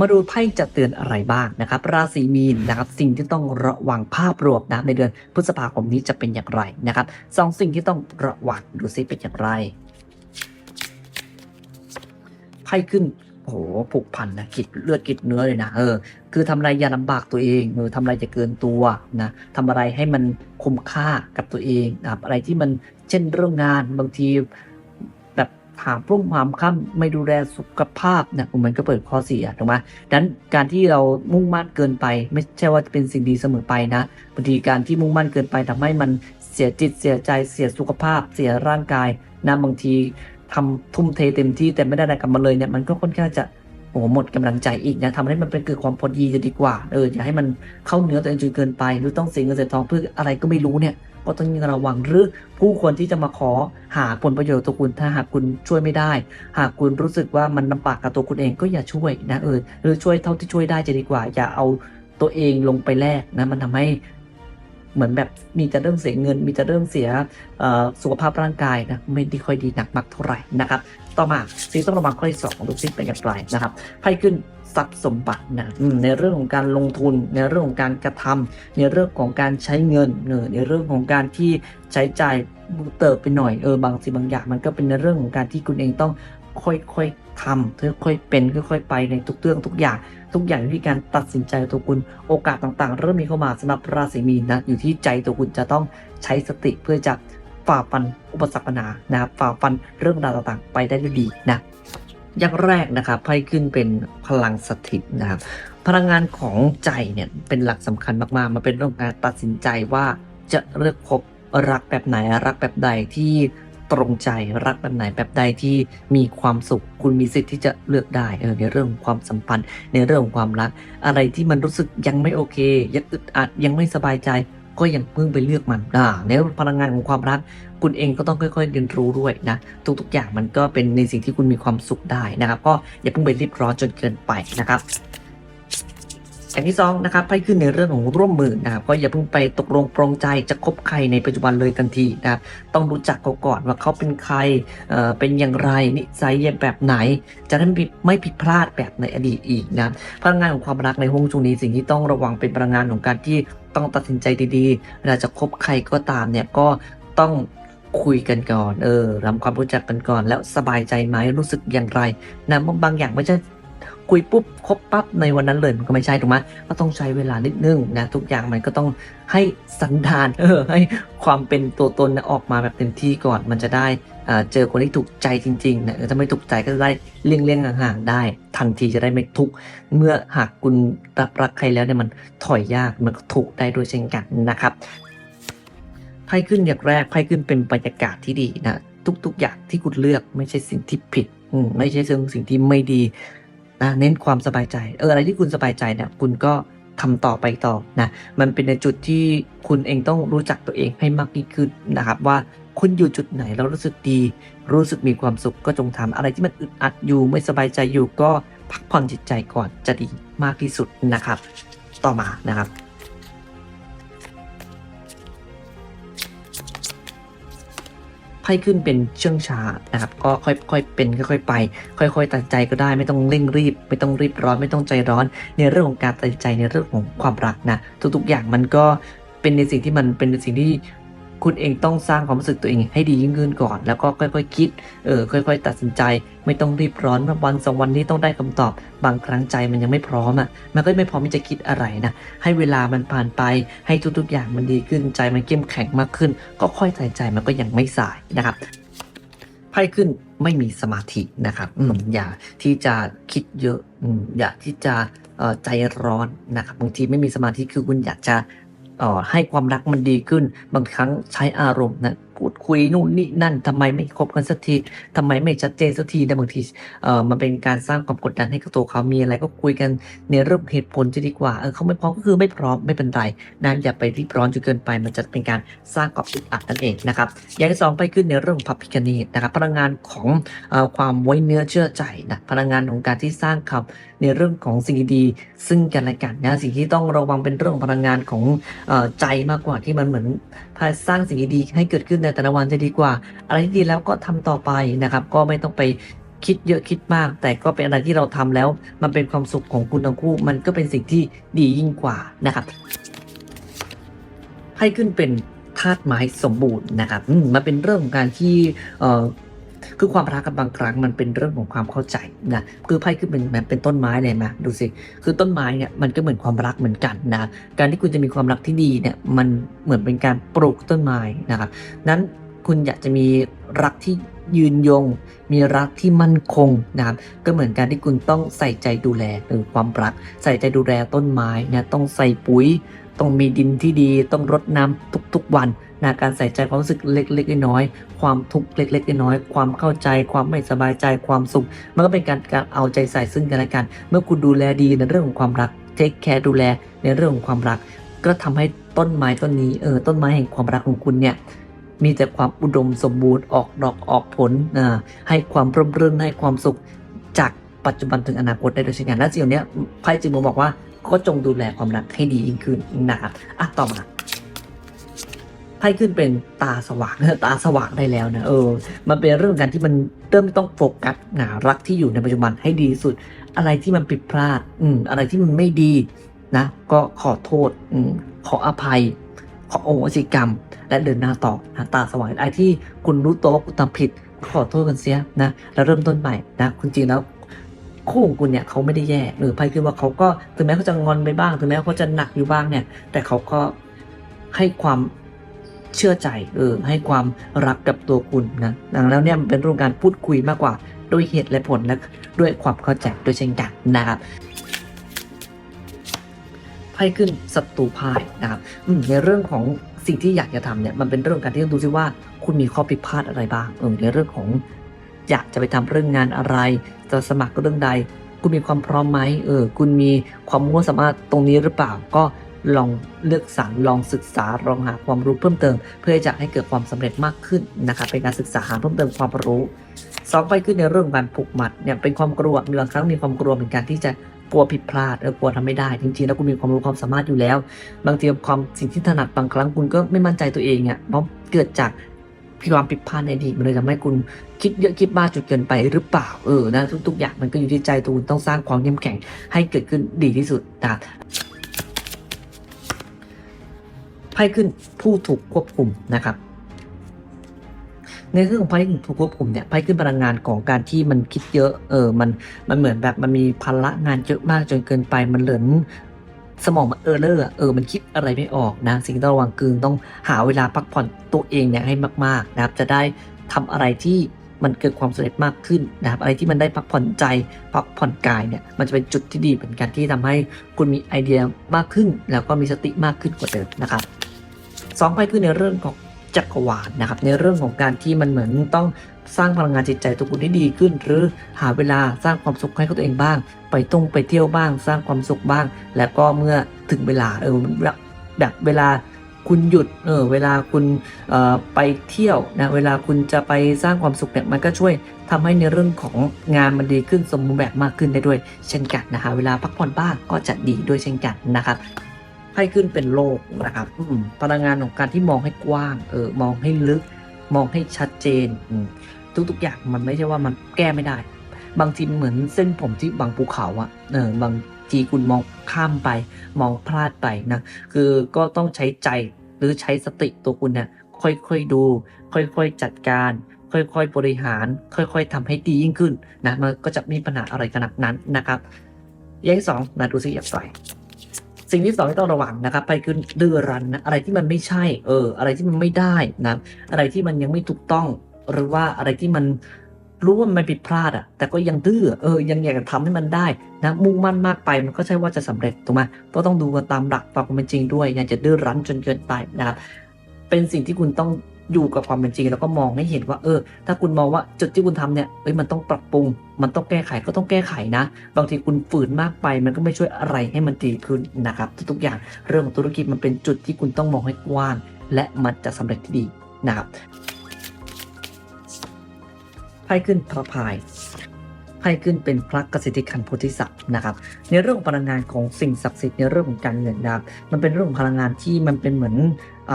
มาดูไพ่จะเตือนอะไรบ้างนะครับ ราศีมีนนะครับสิ่งที่ต้องระวังภาพรวมนะในเดือนพฤษภาคมนี้จะเป็นอย่างไรนะครับสองสิ่งที่ต้องระวังดูซิเป็นอย่างไรไพ่ขึ้นโอ้โหผูกพันนะกิดเลือดกิดเนื้อเลยนะเออคือทำอะไรอย่าลำบากตัวเองเออทำอะไรจะเกินตัวนะทำอะไรให้มันคุ้มค่ากับตัวเองนะครับอะไรที่มันเช่นเรื่องงานบางที แบบถามรุ่มหามค่ำไม่ดูแลสุขภาพเนี่ยมันก็เปิดข้อเสียถูกไหมดังนั้นการที่เรามุ่งมั่นเกินไป ไม่ใช่ว่าจะเป็นสิ่งดีเสมอไปนะบางทีการที่มุ่งมั่นเกินไปทำให้มันเสียจิตเสียใจเสียสุขภาพ เสียร่างกายนะบางทีทำทุ่มเทเต็มที่แต่ไม่ได้อะไรกลับมาเลยเนี่ยมันก็ค่อนข้างจะโอ้หมดกำลังใจอีกนะทำให้มันเป็นเกิดความพอดีจะดีกว่าเอออย่าให้มันเข้าเนื้อตัวเองจนเกินไปหรือต้องเสียเงินเสียทองเพื่ออะไรก็ไม่รู้เนี่ย ก็ต้องระวังหรือผู้คนที่จะมาขอหาผลประโยชน์ตัวคุณถ้าหากคุณช่วยไม่ได้ หากคุณรู้สึกว่ามันลำบากกับตัวคุณเองก็อย่าช่วยนะเออหรือช่วยเท่าที่ช่วยได้จะดีกว่า อย่าเอาตัวเองลงไปแลกนะมันทำให้เหมือนแบบมีแต่เรื่องเสียเงิน มีแต่เรื่องเสียสุขภาพร่างกายนะไม่ได้ค่อยดีหนักมากเท่าไหร่นะครับ ต่อมาสิ่งต้องระวังข้อที่สองดูซิเป็นอย่างไรนะครับไพ่ขึ้น ทรัพย์สมบัตินะในเรื่องของการลงทุน ในเรื่องของการกระทำในเรื่องของการใช้เงินเออในเรื่องของการที่ใช้จ่ายเติบไปหน่อยเออบางสิ่งบางอย่าง มันก็เป็นในเรื่องของการที่คุณเองต้องค่อยๆทำค่อยๆเป็นค่อยๆไปในทุกเรื่องทุกอย่าง ทุกอย่างอยู่ที่การตัดสินใจตัวคุณโอกาสต่างๆ เริ่มมีเข้ามาสำหรับราศีมีนนะอยู่ที่ใจตัวคุณจะต้องใช้สติเพื่อจะฝ่าฟันอุปสรรคปัญหานะครับฝ่าฟันเรื่องราวต่างๆ ไปได้ด้วยดีนะ อย่างแรกนะครับไพ่ขึ้นเป็นพลังสถิตนะครับ พลังงานของใจเนี่ยเป็นหลักสำคัญมากๆ มันเป็นเรื่องงการตัดสินใจว่าจะเลือกคบรักแบบไหนรักแบบใดที่ตรงใจรักแบบไหนแบบใดที่มีความสุข คุณมีสิทธิ์ที่จะเลือกได้เออในเรื่องของความสัมพันธ์ ในเรื่องของความรัก อะไรที่มันรู้สึกยังไม่โอเค ยังอึดอัดยังไม่สบายใจ ก็ยังเพิ่งไปเลือกมันอ่าในพลังงานของความรัก คุณเองก็ต้องค่อยๆเรียนรู้ด้วยนะทุกๆอย่างมันก็เป็นในสิ่งที่คุณมีความสุขได้นะครับ ก็อย่าเพิ่งไปรีบร้อนจนเกินไปนะครับ อย่างที่สองนะครับไพ่ขึ้นในเรื่องของร่วมมือนะครับก็อย่าเพิ่งไปตกลงปรงใจจะคบใครในปัจจุบันเลยทันทีนะครับต้องรู้จักเขาก่อนว่าเขาเป็นใครเอ่อเป็นอย่างไรนิสัยแบบไหน จะได้ไม่ผิดไม่ผิดพลาดแบบในอดีตอีกนะพลังงานของความรักในห้วงช่วงนี้สิ่งที่ต้องระวังเป็นพลังงานของการที่ต้องตัดสินใจดีๆเวลาจะคบใครก็ตามเนี่ยก็ต้องคุยกันก่อน เออทำความรู้จักกันก่อน แล้วสบายใจไหมรู้สึกอย่างไรนะบางอย่างไม่ใช่ คุยปุ๊บคบปั๊บในวันนั้นเลยมันก็ไม่ใช่ถูกไหมก็ต้องใช้เวลานิดนึงนะทุกอย่างมันก็ต้องให้สันดานเออให้ความเป็นตัวตนนะออกมาแบบเต็มที่ก่อนมันจะได้เจอคนที่ถูกใจจริงๆนะถ้าไม่ถูกใจก็จะได้เลี่ยงเลี่ยงๆห่างๆได้ ทันทีจะได้ไม่ทุกเมื่อหากคุณรับรักใครแล้วเนี่ยมันถอยยากมันก็ถูกได้ด้วยเช่นกันนะครับไพ่ขึ้นอย่างแรกไพ่ขึ้นเป็นบรรยากาศที่ดีนะทุกๆอย่างที่คุณเลือกไม่ใช่สิ่งที่ผิดไม่ใช่สิ่งที่ไม่ดี นะเน้นความสบายใจ เอออะไรที่คุณสบายใจเนี่ยคุณก็ทำต่อไปต่อนะมันเป็นในจุดที่คุณเองต้องรู้จักตัวเองให้มากยิ่งขึ้นนะครับว่าคุณอยู่จุดไหนแล้วรู้สึกดี รู้สึกมีความสุขก็จงทำอะไรที่มันอึดอัดอยู่ไม่สบายใจอยู่ก็พักผ่อนจิตใจก่อนจะดีมากที่สุดนะครับ ต่อมานะครับ ไพ่ขึ้นเป็นเชื่องช้านะครับ ก็ค่อยๆเป็นค่อยๆไป ค่อย ๆ ตัดใจก็ได้ไม่ต้องเร่งรีบ ไม่ต้องรีบร้อนไม่ต้องใจร้อน ในเรื่องของการตัดใจในเรื่องของความรักนะทุกๆอย่างมันก็เป็นในสิ่งที่มันเป็นในสิ่งที่ คุณเองต้องสร้างความรู้สึกตัวเองให้ดียิ่งขึ้นก่อน แล้วก็ค่อยๆคิดเออค่อย ๆ ตัดสินใจ ไม่ต้องรีบร้อนว่าวันสองวันนี้ต้องได้คำตอบ บางครั้งใจมันยังไม่พร้อมอะมันก็ไม่พร้อมที่จะคิดอะไรนะให้เวลามันผ่านไปให้ทุกๆอย่างมันดีขึ้นใจมันเข้มแข็งมากขึ้น ก็ค่อยใส่ใจมันก็ยังไม่สายนะครับไพ่ขึ้นไม่มีสมาธินะครับอืมอย่าที่จะคิดเยอะอืมอย่าที่จะเอ่อใจร้อนนะครับบางทีไม่มีสมาธิคือคุณอยากจะเอ่อ ให้ความรักมันดีขึ้น บางครั้งใช้อารมณ์นะพูดคุยนู่นนี่นั่นทำไมไม่คบกันสักทีทำไมไม่ชัดเจนสักทีนะบางทีเอ่อมันเป็นการสร้างความกดดันให้กับตัวเขามีอะไรก็คุยกันในเรื่องเหตุผลจะดีกว่าเออเขาไม่พร้อมก็คือไม่พร้อมไม่เป็นไรนะอย่าไปรีบร้อนจนเกินไป มันจะเป็นการสร้างความอึดอัดนั่นเองนะครับอย่างที่สองไปขึ้นในเรื่องพับพิคนีนะครับพลังงานของเอ่อความไว้เนื้อเชื่อใจนะพลังงานของการที่สร้างคำในเรื่องของสิ่งดีๆซึ่งกันและกันนะสิ่งที่ต้องระวังเป็นเรื่องพลังงานของเอ่อใจมากกว่าที่มันเหมือนพาสร้างสิ่งดีๆให้เกิดขึ้นในแต่ละวันจะดีกว่า อะไรที่ดีแล้วก็ทำต่อไปนะครับ ก็ไม่ต้องไปคิดเยอะคิดมาก แต่ก็เป็นอะไรที่เราทำแล้ว มันเป็นความสุขของคุณทั้งคู่ มันก็เป็นสิ่งที่ดียิ่งกว่านะครับให้ขึ้นเป็นธาตุไม้สมบูรณ์นะครับมันเป็นเรื่องของการที่ คือความรักกับบางครั้งมันเป็นเรื่องของความเข้าใจนะคือไพ่ขึ้นเป็นแบบเป็นต้นไม้เลยมดูสิคือต้นไม้เนี่ยมันก็เหมือนความรักเหมือนกันนะการที่คุณจะมีความรักที่ดีเนี่ยมันเหมือนเป็นการปลูกต้นไม้นะครับนั้นคุณอยากจะมีรักที่ยืนยง มีรักที่มั่นคงนะครับก็เหมือนการที่คุณต้องใส่ใจดูแลเออความรัก ใส่ใจดูแลต้นไม้นะต้องใส่ปุ๋ย ต้องมีดินที่ดี ต้องรดน้ำทุกๆวัน นะการใส่ใจความรู้สึกเล็กๆน้อยๆความทุกข์เล็กๆน้อยๆความเข้าใจ ความไม่สบายใจความสุข มันก็เป็นการการเอาใจใส่ซึ่งกันและกัน เมื่อคุณดูแลดีในเรื่องของความรักเทคแคร์ดูแลในเรื่องของความรัก ก็ทำให้ต้นไม้ต้นนี้เออต้นไม้แห่งความรักของคุณเนี่ยมีแต่ความอุดมสมบูรณ์ออกดอกออกผลอ่าให้ความร่มรื่นให้ความสุขจากปัจจุบันถึงอนาคตได้โดยเช่นกันและสิ่งนี้ไพ่จึงมบอกว่าก็จงดูแลความรักให้ดียิ่งขึ้นนะครับอะต่อมา พ่ขึ้นเป็นตาสว่างตาสว่างได้แล้วนะเออ มันเป็นเรื่องการที่มันเริ่มต้องโฟกัสหารักที่อยู่ในปัจจุบันให้ดีสุด อะไรที่มันผิดพลาด อืมอะไรที่มันไม่ดีนะ ก็ขอโทษอืมขออภัย ขอโอโหสิกรรม และเดินหน้าต่อนะตาสว่างอะไรที่คุณรู้ตัวว่าคุณทำผิดขอโทษกันเสียนะแล้วเริ่มต้นใหม่นะคุณจริงแล้วคู่ของคุณเนี่ยเขาไม่ได้แย่หรือไพ่คือว่าเขาก็ถึงแม้เขาจะงอนไปบ้าง ถึงแม้เขาจะหนักอยู่บ้างเนี่ย แต่เขาก็ให้ความ เชื่อใจเออให้ความรักกับตัวคุณนะดังแล้วเนี่ยเป็นเรื่องการพูดคุยมากกว่าด้วยเหตุและผลและด้วยความเข้าใจด้วยเช่นกันนะครับไพ่ขึ้นศัตรูพ่ายนะครับในเรื่องของสิ่งที่อยากจะทำเนี่ยมันเป็นเรื่องการที่ต้องดูซิว่าคุณมีข้อผิดพลาดอะไรบ้างเออในเรื่องของอยากจะไปทำเรื่องงานอะไร จะสมัครเรื่องใด คุณมีความพร้อมไหมเออคุณมีความรู้ควสามารถตรงนี้หรือเปล่า ก็ ลองเลือกสรรลองศึกษาลองหาความรู้เพิ่มเติม เพื่อจะให้เกิดความสำเร็จมากขึ้นนะครับเป็นการศึกษาหาเพิ่มเติมความรู้สองไปขึ้นในเรื่องการผูกมัดเนี่ยเป็นความกลัวบางครั้งมีความกลัวเหมือนกันที่จะกลัวผิดพลาดเออกลัวทำไม่ได้ จริงๆแล้วคุณมีความรู้ความสามารถอยู่แล้ว บางทีความสิ่งที่ถนัดบางครั้งคุณก็ไม่มั่นใจตัวเองเนี่ยเพราะเกิดจากความผิดพลาดในอดีตมันเลยทำให้คุณคิดเยอะคิดมากจนเกินไปหรือเปล่าเออนะทุกๆอย่างมันก็อยู่ที่ใจตัวคุณต้องสร้างความเข้มแข็งให้เกิดขึ้นดีที่สุดนะ ไพ่ขึ้นผู้ถูกควบคุมนะครับในเรื่องของไพ่ถูกควบคุมเนี่ยไพ่ขึ้นพลังงานของการที่มันคิดเยอะเออมันมันเหมือนแบบมันมีภาระงานเยอะมากจนเกินไปมันเหลือนสมองมันเออเลอร์เออมันคิดอะไรไม่ออกนะสิ่งที่ต้องระวังคือต้องหาเวลาพักผ่อนตัวเองเนี่ยให้มากๆนะครับจะได้ทำอะไรที่มันเกิดความสำเร็จมากขึ้นนะครับอะไรที่มันได้พักผ่อนใจพักผ่อนกายเนี่ยมันจะเป็นจุดที่ดีเหมือนกันที่ทำให้คุณมีไอเดียมากขึ้น แล้วก็มีสติมากขึ้นกว่าเดิมนะครับ สองไปคือในเรื่องของจักรวาลนะครับ ในเรื่องของการที่มันเหมือนต้องสร้างพลังงานจิตใจตัวคุณให้ดีขึ้น หรือหาเวลาสร้างความสุขให้กับตัวเองบ้าง ไปตรงไปเที่ยวบ้าง สร้างความสุขบ้าง แล้วก็เมื่อถึงเวลาเออแบบแบบเวลาคุณหยุดเออเวลาคุณออไปเที่ยวนะเวลาคุณจะไปสร้างความสุขเนี่ยมันก็ช่วยทำให้ในเรื่องของงานมันดีขึ้นสมบูรณ์แบบมากขึ้นได้ด้วย เช่นกันนะคะเวลาพักผ่อนบ้างก็จะดีด้วยเช่นกันนะครับ ไพ่ขึ้นเป็นโลกนะครับอืมพลังงานของการที่มองให้กว้าง เออ มองให้ลึก มองให้ชัดเจนอืมทุกๆอย่างมันไม่ใช่ว่ามันแก้ไม่ได้ บางทีมันเหมือนเส้นผมที่บางภูเขาอะเออบางทีคุณมองข้ามไป มองพลาดไปนะ คือก็ต้องใช้ใจหรือใช้สติตัวคุณเนี่ยค่อยๆดู ค่อยๆจัดการค่อยๆ บริหาร ค่อยๆทำให้ดียิ่งขึ้นนะ มันก็จะไม่มีปัญหาอะไรขนาดนั้นนะครับอย่างที่สองนะดูสิอยากใส่ สิ่งที่สองที่ต้องระวังนะครับ ไปคือดื้อรั้นนะอะไรที่มันไม่ใช่เออ อะไรที่มันไม่ได้นะอะไรที่มันยังไม่ถูกต้อง หรือว่าอะไรที่มันรู้ว่ามันผิดพลาดอะแต่ก็ยังดื้อเออยังอยากจะทำให้มันได้นะมุ่งมั่นมากไปมันก็ใช่ว่าจะสำเร็จถูกไหมก็ต้องดูกันตามหลักความเป็นจริงด้วยอย่าจะดื้อรั้นจนเกินไปนะครับเป็นสิ่งที่คุณต้อง อยู่กับความเป็นจริงแล้วก็มองให้เห็นว่าเออ ถ้าคุณมองว่าจุดที่คุณทำเนี่ยเอ้ยมันต้องปรับปรุง มันต้องแก้ไขก็ต้องแก้ไขนะ บางทีคุณฝืนมากไป มันก็ไม่ช่วยอะไรให้มันดีขึ้นนะครับ ทุกๆอย่างเรื่องของธุรกิจมันเป็นจุดที่คุณต้องมองให้กว้าง และมันจะสำเร็จที่ดีนะครับไพ่ขึ้นพระพาย ไพ่ขึ้นเป็นพระกสิทธิคันโพธิสัตว์นะครับในเรื่องของพลังงานของสิ่งศักดิ์สิทธิ์ในเรื่องของการเงินนะครับมันเป็นเรื่องของพลังงานที่มันเป็นเหมือนอ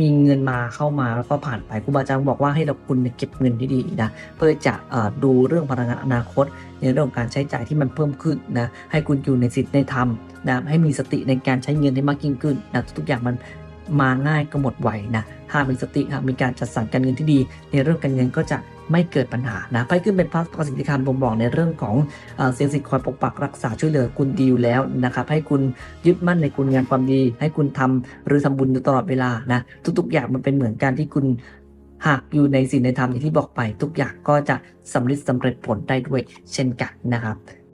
มีเงินมาเข้ามาแล้วก็ผ่านไปครูบาอาจารย์บอกว่าให้เราคุณเก็บเงินที่ดีนะเพื่อจะอดูเรื่องพลังงานอนาคต ในเรื่องของการใช้จ่ายที่มันเพิ่มขึ้นนะให้คุณอยู่ในสิทธิในธรรมนะให้มีสติในการใช้เงินให้มากยิ่งขึ้นนะทุกอย่างมันมาง่ายก็หมดไวนะหากมีสติหากมีการจัดสรรการเงินที่ดี ในเรื่องการเงินก็จะ ไม่เกิดปัญหานะไพ่ขึ้นเป็นพระประสิทธิคำบ่งบอกในเรื่องของเสียงสิทธิ์คอยปกปักรักษาช่วยเหลือคุณดีอยู่แล้วนะครับให้คุณยึดมั่นในคุณงานความดี ให้คุณทำหรือทำบุญอยู่ตลอดเวลานะทุกๆ อย่างมันเป็นเหมือนการที่คุณหากอยู่ในสิ่งในธรรมอย่างที่บอกไป ทุกอย่างก็จะสำเร็จสำเร็จผลได้ด้วยเช่นกันนะครับ